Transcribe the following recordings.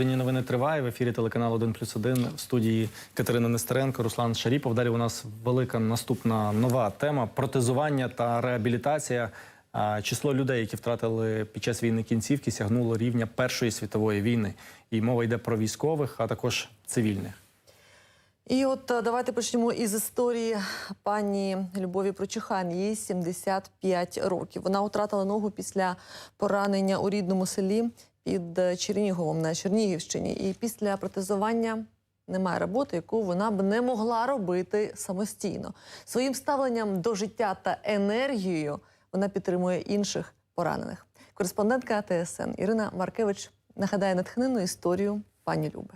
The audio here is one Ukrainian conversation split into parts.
Нині новини триває в ефірі телеканалу 1 плюс 1 в студії Катерина Нестеренко, Руслан Шаріпов. Далі у нас велика наступна нова тема протезування та реабілітація. Число людей, які втратили під час війни кінцівки, сягнуло рівня Першої світової війни. І мова йде про військових, а також цивільних. І от е, давайте почнемо із історії пані Любові Прочихан. Їй 75 років. Вона втратила ногу після поранення у рідному селі під Черніговом на Чернігівщині. І після протезування немає роботи, яку вона б не могла робити самостійно. Своїм ставленням до життя та енергією вона підтримує інших поранених. Кореспондентка АТСН Ірина Маркевич нагадає натхненну історію пані Люби.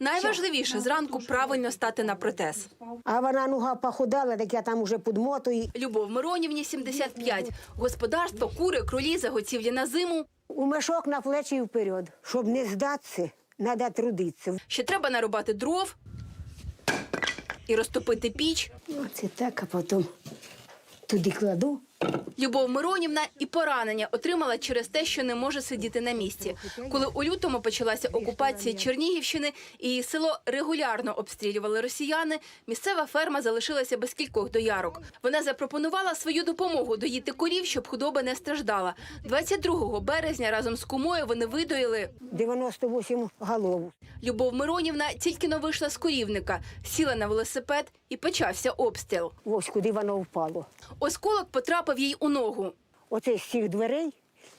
Найважливіше зранку правильно стати на протез. а вона нога похудала, так я там уже під. Любов Миронівні 75. Господарство, кури, кролі, заготівлі на зиму. У мешок на плечі і вперед. Щоб не здатися, треба трудитися. Ще треба нарубати дров і розтопити піч. Оце так, а потім туди кладу. Любов Миронівна і поранення отримала через те, що не може сидіти на місці. Коли у лютому почалася окупація Чернігівщини і її село регулярно обстрілювали росіяни, місцева ферма залишилася без кількох доярок. Вона запропонувала свою допомогу доїти корів, щоб худоба не страждала. 22 березня разом з кумою вони видоїли 98 голов. Любов Миронівна тільки но вийшла з корівника, сіла на велосипед і почався обстріл. Ось куди воно впало. Осколок потрапив їй у ногу. Оце з цих дверей.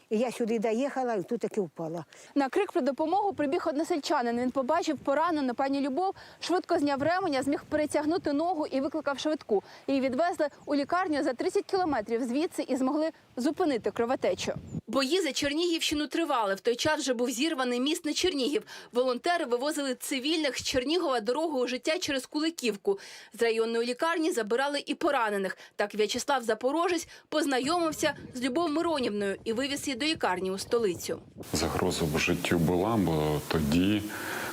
І я сюди доїхала, і тут таки впала. На крик про допомогу прибіг односельчанин. Він побачив поранену пані Любов, швидко зняв ременя, зміг перетягнути ногу і викликав швидку. Її відвезли у лікарню за 30 кілометрів звідси і змогли зупинити кровотечу. Бої за Чернігівщину тривали. В той час вже був зірваний міст на Чернігів. Волонтери вивозили цивільних з Чернігова дорогою життя через Куликівку. З районної лікарні забирали і поранених. Так В'ячеслав Запорожець познайомився з Любов Миронівною і вивіз її до лікарні у столицю. Загроза в життю була, бо тоді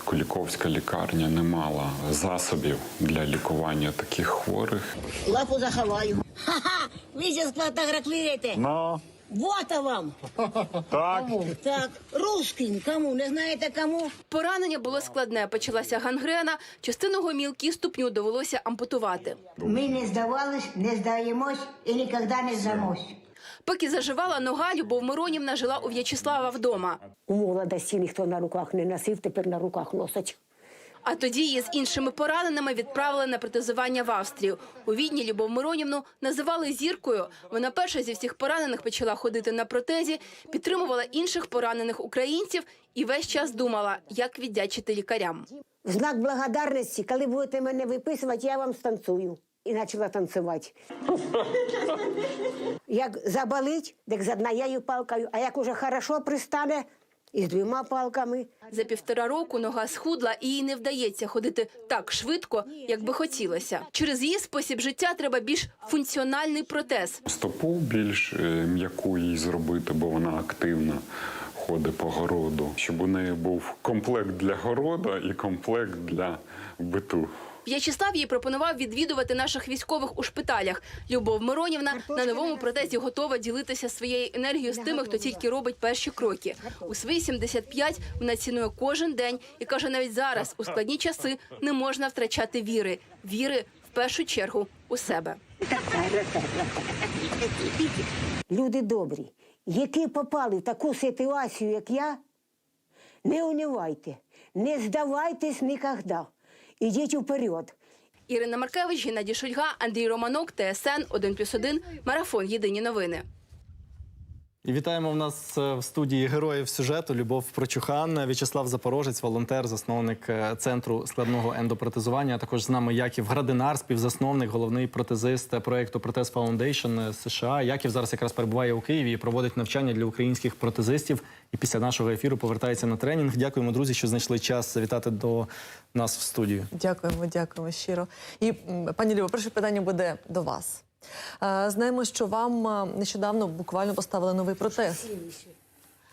Куліковська лікарня не мала засобів для лікування таких хворих. Лапу заховаю. Ха-ха! Ви сейчас сфотографируете. Ну, Вот вам. так. Так, русским. Кому? Не знаєте кому? Поранення було складне. Почалася гангрена. Частину гомілки ступню довелося ампутувати. Ми не здавались, не здаємось і ніколи не здамось. Поки заживала нога, Любов Миронівна жила у В'ячеслава вдома. У молодості ніхто на руках не носив, тепер на руках носить. А тоді її з іншими пораненими відправили на протезування в Австрію. У Відні Любов Миронівну називали зіркою. Вона перша зі всіх поранених почала ходити на протезі, підтримувала інших поранених українців і весь час думала, як віддячити лікарям. В знак благодарності, коли будете мене виписувати, я вам станцую. І почала танцювати. Як заболить, так з однією палкою, а як уже хорошо пристане, і з двома палками. За півтора року нога схудла, і їй не вдається ходити так швидко, як би хотілося. Через її спосіб життя треба більш функціональний протез. Стопу більш е, м'яку їй зробити, бо вона активно ходить по городу. Щоб у неї був комплект для городу і комплект для биту. В'ячеслав їй пропонував відвідувати наших військових у шпиталях. Любов Миронівна на новому протезі готова ділитися своєю енергією з тими, хто тільки робить перші кроки. У свої 75 вона цінує кожен день і каже, навіть зараз у складні часи не можна втрачати віри. Віри в першу чергу у себе. Люди добрі, які попали в таку ситуацію, як я, не унивайте, не здавайтесь ніколи. Ідіть уперед. Ірина Маркевич, Геннадій Шульга, Андрій Романок, ТСН 1+,1, Марафон. Єдині новини. І вітаємо в нас е, в студії героїв сюжету Любов Прочухан, В'ячеслав Запорожець, волонтер, засновник е, центру складного ендопротезування. А також з нами Яків Градинар, співзасновник, головний протезист проєкту Протез Foundation США. Яків зараз якраз перебуває у Києві і проводить навчання для українських протезистів. І після нашого ефіру повертається на тренінг. Дякуємо, друзі, що знайшли час завітати до нас в студію. Дякуємо, дякуємо щиро. І пані Любо, перше питання буде до вас. Е, Знаємо, що вам е, нещодавно буквально поставили новий протез.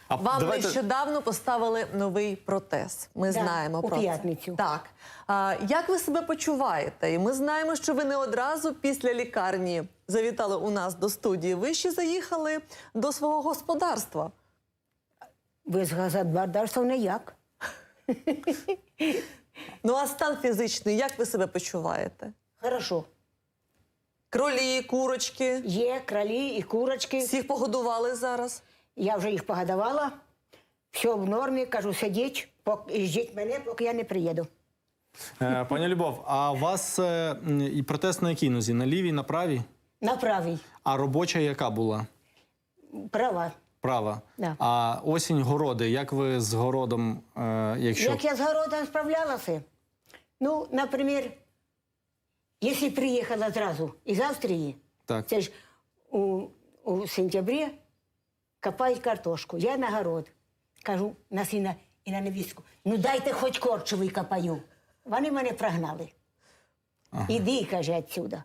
А Вам давайте- нещодавно поставили новий протез. Ми Да, знаємо у про п'ятницю. це. Так. А, як ви себе почуваєте? І ми знаємо, що ви не одразу після лікарні завітали у нас до студії. Ви ще заїхали до свого господарства. Без газотбардарства ніяк. Ну а стан фізичний, як ви себе почуваєте? Хорошо. Кролі, курочки. Є кролі і курочки. Всіх погодували зараз. Я вже їх погодувала. Все в нормі, кажу, сидіть, пок- і ждіть мене, поки я не приїду. Е, Пані Любов, а у вас е, і протест на якій нозі? На лівій, на правій? На правій. А робоча яка була? Права. Права. Да. А осінь городи. Як ви з городом, е, якщо Як я з городом справлялася? Ну, наприклад, якщо приїхала зразу із Австрії, так? це ж у, у сентябрі копають картошку. Я на город. Кажу на сина і на невістку, ну дайте хоч корчовий копаю. Вони мене прогнали. Іди, каже, отсюда.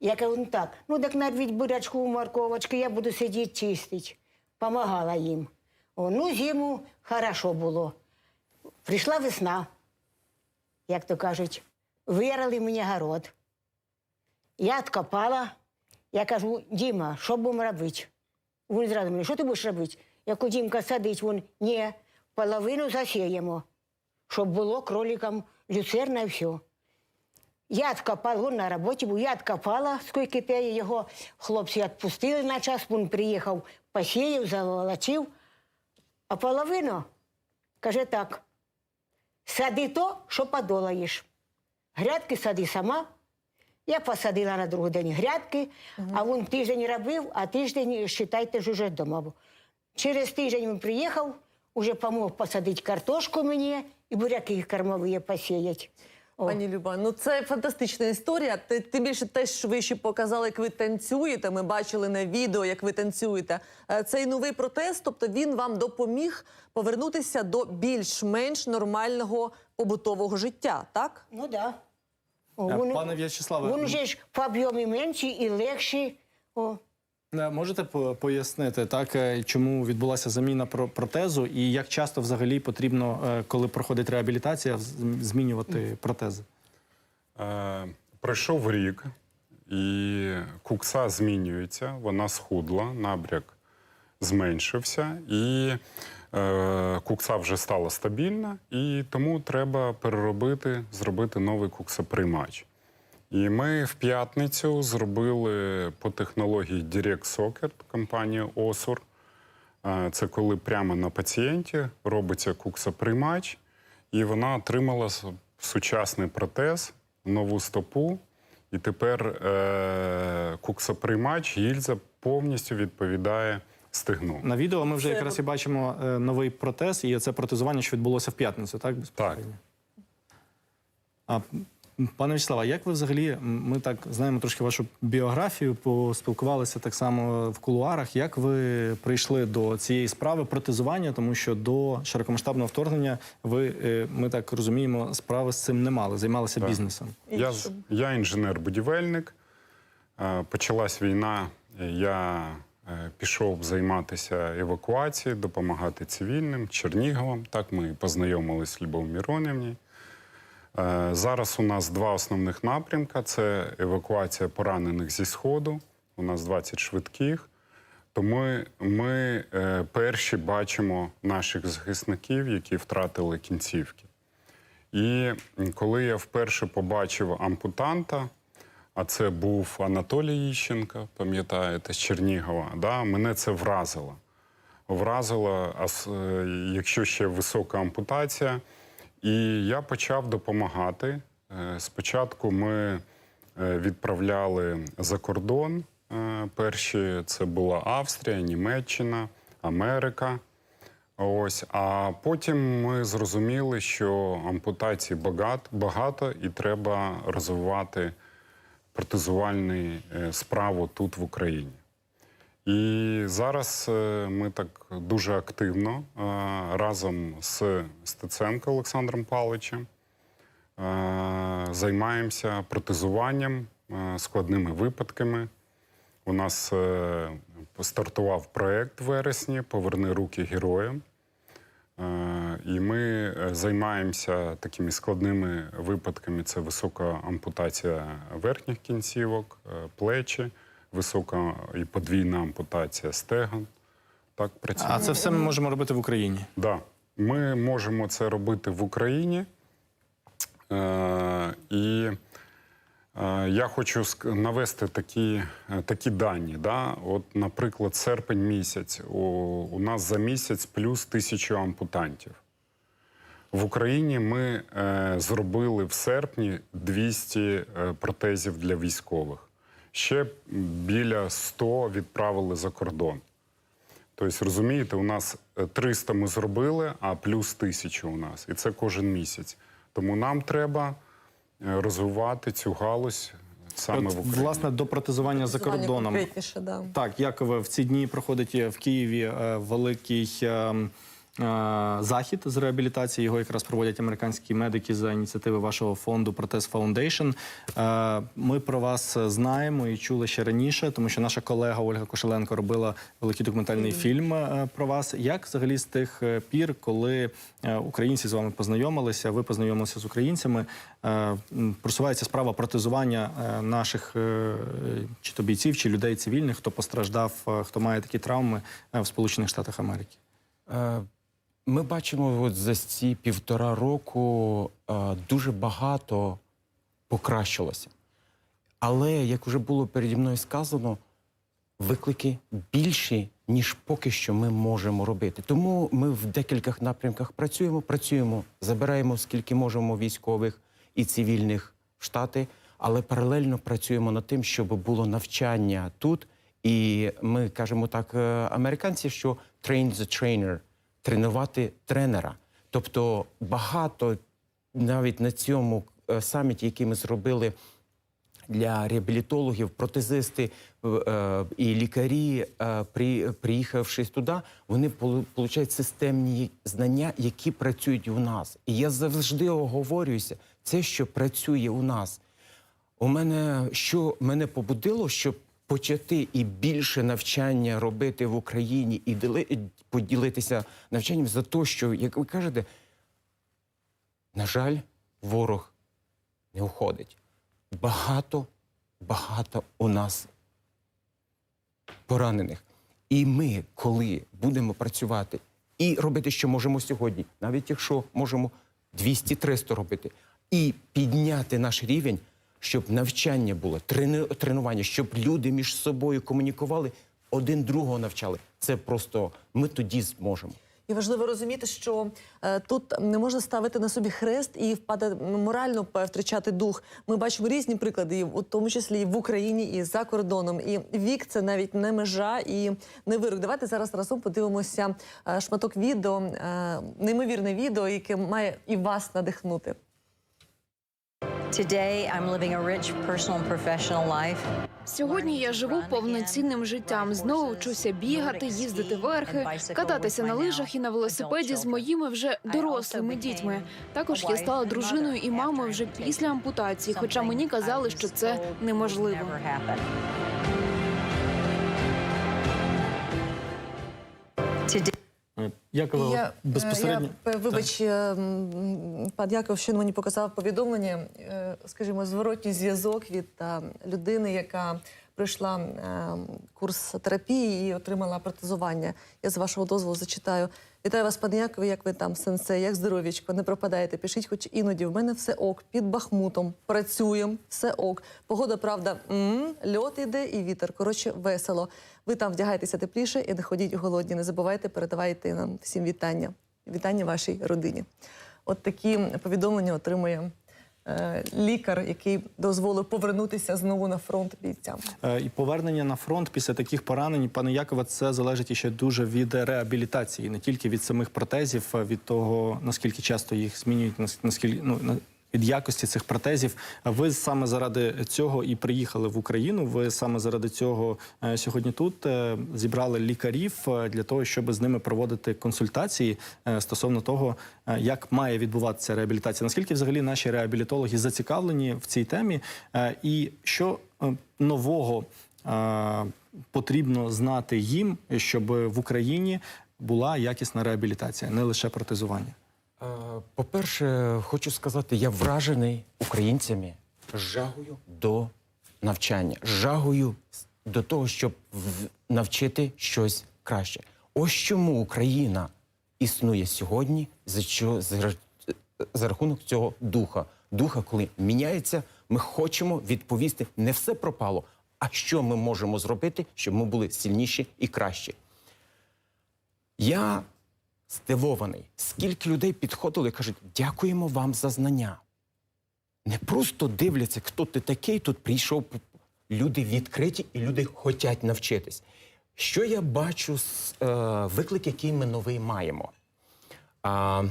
Я кажу, ну так, ну так нарвіть бурячку, морковочки, я буду сидіти чистити. Помагала їм. О, ну, зиму хорошо було. Прийшла весна, як то кажуть, вирали мені город. Я откопала. Я кажу, Діма, що будемо робити? Він зразу мені, що ти будеш робити? Я кажу, Дімка, садить. Він, ні, половину засіємо, щоб було кроликам люцерна і все. Я откопала, він на роботі був, я откопала, скільки те його хлопці відпустили на час, він приїхав, посіяв, заволочив. А половину, каже так, сади то, що подолаєш. Грядки сади сама. Я посадила на другий день грядки, а він тиждень робив, а тиждень, вважайте, ж уже вдома був. Через тиждень він приїхав, уже помог посадити картошку мені і буряки кормові посіяти. О. Пані Люба, ну це фантастична історія. Ти- Тим більше те, що ви ще показали, як ви танцюєте. Ми бачили на відео, як ви танцюєте. Е, Цей новий протест, тобто він вам допоміг повернутися до більш-менш нормального побутового життя, так? Ну так. Да. Е, Пане В'ячеславе, Він же ж по об'ємі менший і легший. О. е, можете пояснити, так, е, чому відбулася заміна протезу і як часто взагалі потрібно, е, коли проходить реабілітація, змінювати протези? Е, пройшов рік, і кукса змінюється, вона схудла, набряк зменшився, і е, кукса вже стала стабільна, і тому треба переробити, зробити новий куксоприймач. І ми в п'ятницю зробили по технології Direct Socket компанії Осур. Е, Це коли прямо на пацієнті робиться куксоприймач, і вона отримала сучасний протез, нову стопу. І тепер е- куксоприймач гільза повністю відповідає стегну. На відео ми вже Це якраз і бачимо е, новий протез, і це протезування, що відбулося в п'ятницю, так? безпосередньо? А, пане Вячеславе, як ви взагалі, ми так знаємо трошки вашу біографію, поспілкувалися так само в кулуарах. Як ви прийшли до цієї справи протезування? Тому що до широкомасштабного вторгнення ви, е, ми так розуміємо, справи з цим не мали, займалися Так. бізнесом. Я, я інженер-будівельник. Е, Почалась війна. Я пішов займатися евакуацією, допомагати цивільним, Черніговом. Так ми познайомилися з Любов Міронівні. Е, Зараз у нас два основних напрямка: це евакуація поранених зі Сходу. У нас 20 швидких. Тому ми, ми е, перші бачимо наших захисників, які втратили кінцівки. І коли я вперше побачив ампутанта, а це був Анатолій Іщенко, пам'ятаєте, з Чернігова, да, мене це вразило. Вразило, е, якщо ще висока ампутація. І я почав допомагати. Е, Спочатку ми е, відправляли за кордон. Перші це була Австрія, Німеччина, Америка. Ось, а потім ми зрозуміли, що ампутацій багато, багато і треба розвивати протезувальну е, справу тут в Україні. І зараз е, ми так дуже активно е, разом з Стеценко Олександром Павловичем займаємося протезуванням, складними випадками. У нас стартував проєкт вересні Поверни руки героям. І ми е, займаємося такими складними випадками: це висока ампутація верхніх кінцівок, е, плечі, висока і подвійна ампутація стегон, так працює. А це все ми можемо робити в Україні. Да. Ми можемо це робити в Україні. Е, і е, я хочу навести такі, е, такі дані. Да? От, наприклад, серпень місяць. У, у нас за місяць плюс тисячу ампутантів. В Україні ми е, зробили в серпні 200 е, протезів для військових. Ще біля 100 відправили за кордон. Тобто, розумієте, у нас е, 300 ми зробили, а плюс 1000 у нас. І це кожен місяць. Тому нам треба е, розвивати цю галузь саме От, в Україні. власне, до протезування за кордоном. Да. Так, Якове, в ці дні проходить в Києві е, великий е, е, захід з реабілітації. Його якраз проводять американські медики за ініціативи вашого фонду Протез Foundation. Е, Ми про вас знаємо і чули ще раніше, тому що наша колега Ольга Кошеленко робила великий документальний фільм е, про вас. Як взагалі з тих е, пір, коли е, українці з вами познайомилися, ви познайомилися з українцями, е, просувається справа протезування е, наших е, чи то бійців, чи людей цивільних, хто постраждав, е, хто має такі травми е, в Сполучених Штатах Америки? Ми бачимо от за ці півтора року е, дуже багато покращилося. Але, як вже було переді мною сказано, виклики більші, ніж поки що ми можемо робити. Тому ми в декількох напрямках працюємо. Працюємо, забираємо скільки можемо військових і цивільних в штати, але паралельно працюємо над тим, щоб було навчання тут. І ми кажемо так, е, американці, що train the trainer, тренувати тренера. Тобто багато навіть на цьому е, саміті, який ми зробили для реабілітологів, протезисти е, і лікарі, е, при, приїхавши туди, вони полу- получають системні знання, які працюють у нас. І я завжди оговорююся, це, що працює у нас. У мене що мене побудило, щоб почати і більше навчання робити в Україні і поділитися навчанням за те, що, як ви кажете, на жаль, ворог не уходить. Багато, багато у нас поранених. І ми, коли будемо працювати і робити, що можемо сьогодні, навіть якщо можемо 200-300 робити, і підняти наш рівень, щоб навчання було, тренування, щоб люди між собою комунікували, один другого навчали. Це просто ми тоді зможемо. І важливо розуміти, що е, тут не можна ставити на собі хрест і впадати морально втрачати дух. Ми бачимо різні приклади, в тому числі і в Україні, і за кордоном. І вік це навіть не межа і не вирок. Давайте зараз разом подивимося е, шматок відео, е, неймовірне відео, яке має і вас надихнути. Today, I'm living a rich personal and professional life. Сьогодні я живу повноцінним життям. Знову вчуся бігати, їздити верхи, кататися на лижах і на велосипеді з моїми вже дорослими дітьми. Також я стала дружиною і мамою вже після ампутації, хоча мені казали, що це неможливо. Today, Е, Якове, Я, безпосередньо. е, я, вибач, так. пан Яков, що мені показав повідомлення, е, скажімо, зворотній зв'язок від е, людини, яка пройшла е, курс терапії і отримала протезування. Я з вашого дозволу зачитаю. Вітаю вас, пане Якове, як ви там, сенсе, як здоров'ячко, не пропадаєте, пишіть, хоч іноді в мене все ок, під Бахмутом, працюємо, все ок. Погода, правда, м льот іде і вітер. Коротше, весело. Ви там вдягайтеся тепліше і не ходіть голодні. Не забувайте, передавайте нам всім вітання. Вітання вашій родині. От такі повідомлення отримує лікар, який дозволив повернутися знову на фронт бійцям. Е, І повернення на фронт після таких поранень, пане Якове, це залежить іще дуже від реабілітації, не тільки від самих протезів, від того наскільки часто їх змінюють, нас- наскільки ну від якості цих протезів. Ви саме заради цього і приїхали в Україну. Ви саме заради цього е, сьогодні тут е, зібрали лікарів е, для того, щоб з ними проводити консультації стосовно того, як має відбуватися реабілітація. Наскільки взагалі наші реабілітологи зацікавлені в цій темі, і що нового потрібно знати їм, щоб в Україні була якісна реабілітація, не лише протезування. Е, По-перше, хочу сказати, я вражений українцями жагою до навчання, жагою до того, щоб навчити щось краще. Ось чому Україна існує сьогодні за, що, за, за рахунок цього духа. Духа, коли міняється, ми хочемо відповісти, не все пропало, а що ми можемо зробити, щоб ми були сильніші і кращі. Я здивований, скільки людей підходили і кажуть, дякуємо вам за знання. Не просто дивляться, хто ти такий, тут прийшов. Люди відкриті і люди хочуть навчитись. Що я бачу з е, виклик, який ми новий маємо? А,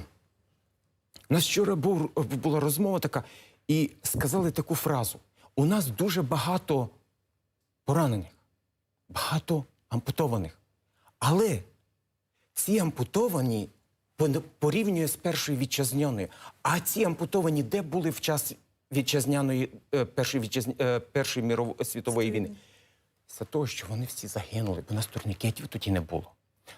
у нас вчора був, була розмова така, і сказали таку фразу: у нас дуже багато поранених, багато ампутованих. Але ці ампутовані порівнює з першою вітчизняною. А ці ампутовані де були в час вітчизняної е, першої вітчизня, е, першої мірової світової війни? За того, що вони всі загинули, бо у нас турнікетів тоді не було.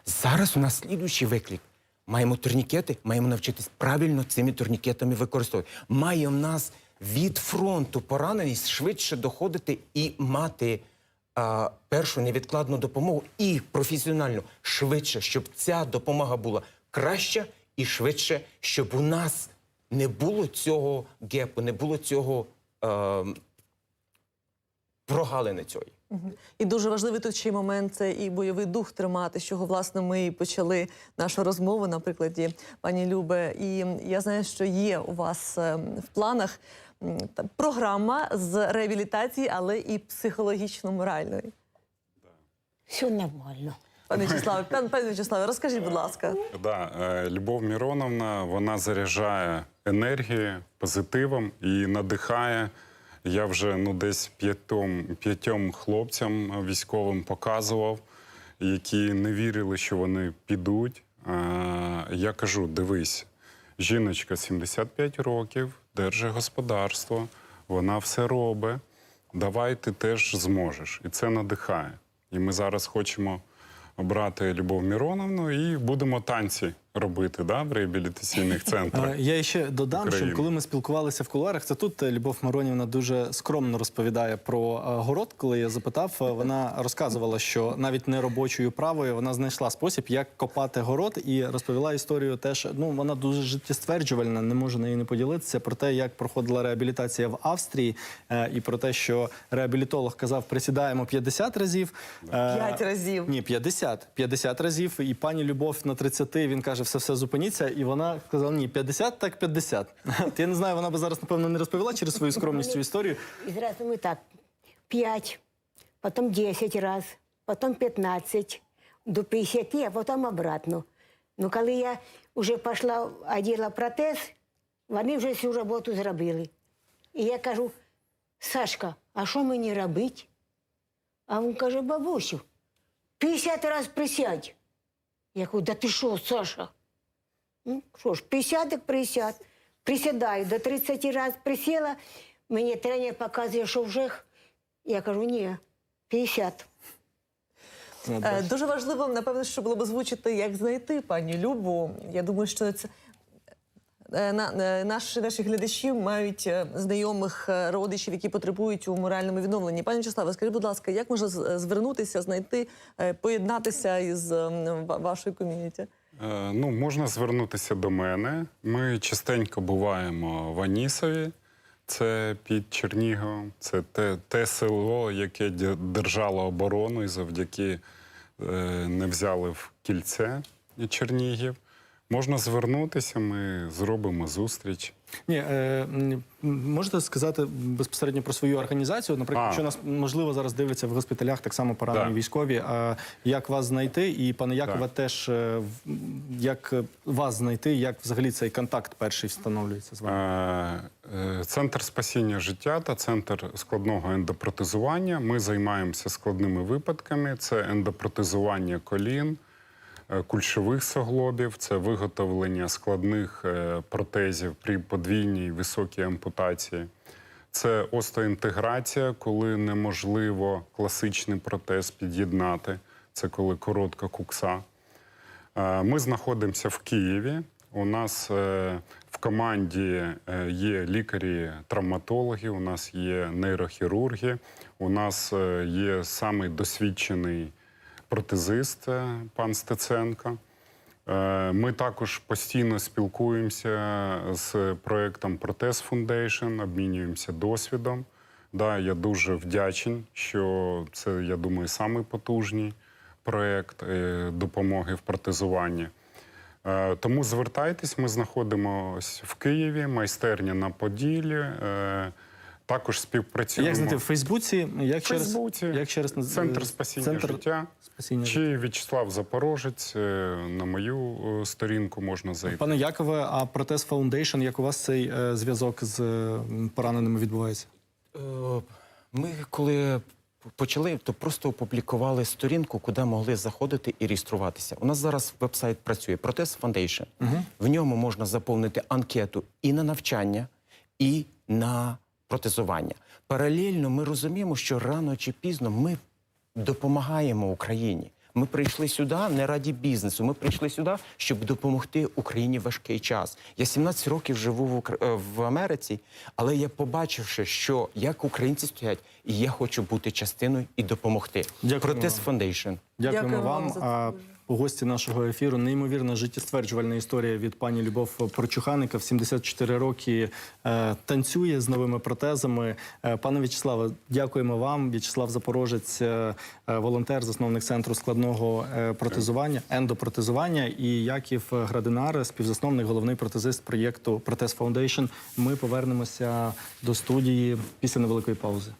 Зараз у нас слідуючий виклик. Маємо турнікети, маємо навчитись правильно цими турнікетами використовувати. Має в нас від фронту пораненість швидше доходити і мати а, першу невідкладну допомогу і професіональну швидше, щоб ця допомога була краща і швидше, щоб у нас не було цього гепу, не було цього е, прогалини цієї. І дуже важливий тут ще й момент це і бойовий дух тримати, з чого власне ми і почали нашу розмову на прикладі пані Любе. І я знаю, що є у вас е, в планах програма з реабілітації, але і психологічно-моральної. Все нормально. Пане Вячеславе, пан пане Вячеславе, розкажіть, будь ласка. Да, е, Любов Міроновна вона заряджає енергією, позитивом і надихає. Я вже ну десь п'ятьом, п'ятьом хлопцям військовим показував, які не вірили, що вони підуть. Е, Я кажу: дивись, жіночка 75 років, держить господарство, вона все робить. Давай ти теж зможеш. І це надихає. І ми зараз хочемо обрати Любов Міроновну і будемо танці робити да, в реабілітаційних центрах. Е, Я ще додам, України. що коли ми спілкувалися в кулуарах, це тут е, Любов Маронівна дуже скромно розповідає про е, город. Коли я запитав, вона розказувала, що навіть не робочою правою вона знайшла спосіб, як копати город, і розповіла історію. Теж ну вона дуже життєстверджувальна, не можу нею не поділитися про те, як проходила реабілітація в Австрії, і про те, що реабілітолог казав, присідаємо 50 разів. Е, П'ять разів. Ні, 50. 50 разів. І пані Любов на 30, він каже, все, все, зупиніться. І вона сказала, ні, 50, так 50. От Я не знаю, вона би зараз, напевно, не розповіла через свою скромність цю історію. І зразу ми так. П'ять, потім 10 раз, потім 15, до 50, а потім обратно. Ну, коли я вже пішла, оділа протез, вони вже всю роботу зробили. І я кажу, Сашка, а що мені робити? А він каже, бабусю, 50 раз присядь. Я кажу, да ти що, Саша? Ну, що ж, 50 так 50. Присідаю, до 30 раз присіла, мені тренер показує, що вже. Я кажу, ні, 50. Е, Дуже важливо, напевно, що було б озвучити, як знайти пані Любу. Я думаю, що це. е, На, е, наші, наші глядачі мають е, знайомих е, родичів, які потребують у моральному відновленні. Пані Вячеславе, скажіть, будь ласка, як можна з- звернутися, знайти, е, поєднатися із ва- вашою ком'юніті? Е, Ну, можна звернутися до мене. Ми частенько буваємо в Анісові, це під Черніговом. Це те, те село, яке держало оборону і завдяки е, не взяли в кільце Чернігів. Можна звернутися, ми зробимо зустріч. Ні, е, можете сказати безпосередньо про свою організацію? Наприклад, А. що нас можливо зараз дивляться в госпіталях, так само поранені Так. військові. А як вас знайти? І пане Якове, Так. теж е, як вас знайти, як взагалі цей контакт перший встановлюється з вами? Е, е, Центр спасіння життя та центр складного ендопротезування. Ми займаємося складними випадками: це ендопротезування колін, кульшових суглобів, це виготовлення складних е, протезів при подвійній високій ампутації. Це остеоінтеграція, коли неможливо класичний протез під'єднати. Це коли коротка кукса. Е, Ми знаходимося в Києві. У нас е, в команді е, є лікарі-травматологи, у нас є нейрохірурги, у нас е, є самий досвідчений протезист е, пан Стеценко. Е, Ми також постійно спілкуємося з проєктом Протез Foundation, обмінюємося досвідом. Да, я дуже вдячний, що це, я думаю, самий потужний проєкт е, допомоги в протезуванні. Тому звертайтесь, ми знаходимося в Києві, майстерня на Поділі. Також співпрацюємо. Як знайти в Фейсбуці? Як Фейсбуці, через як через Центр спасіння Центр життя. спасіння життя. Чи В'ячеслав Запорожець е, на мою е, сторінку можна зайти. Пане Якове, а протез Фаундейшн, як у вас цей е, зв'язок з е, пораненими відбувається? Ми коли почали, то просто опублікували сторінку, куди могли заходити і реєструватися. У нас зараз веб-сайт працює Протез Foundation. В ньому можна заповнити анкету і на навчання, і на протезування. Паралельно ми розуміємо, що рано чи пізно ми допомагаємо Україні. Ми прийшли сюди не раді бізнесу. Ми прийшли сюди, щоб допомогти Україні в важкий час. Я 17 років живу в, Укра... е, в Америці, але я побачивши, що як українці стоять, і я хочу бути частиною і допомогти. Дякуємо Протез Foundation. Дякуємо Дякую вам. за у гості нашого ефіру неймовірна життєстверджувальна історія від пані Любов Прочуханика. В 74 роки е, танцює з новими протезами. Е, пане В'ячеславе, дякуємо вам. В'ячеслав Запорожець, е, е, волонтер, засновник центру складного е, протезування, ендопротезування. І Яків Градинар, співзасновник, головний протезист проєкту Протез Фаундейшн. Ми повернемося до студії після невеликої паузи.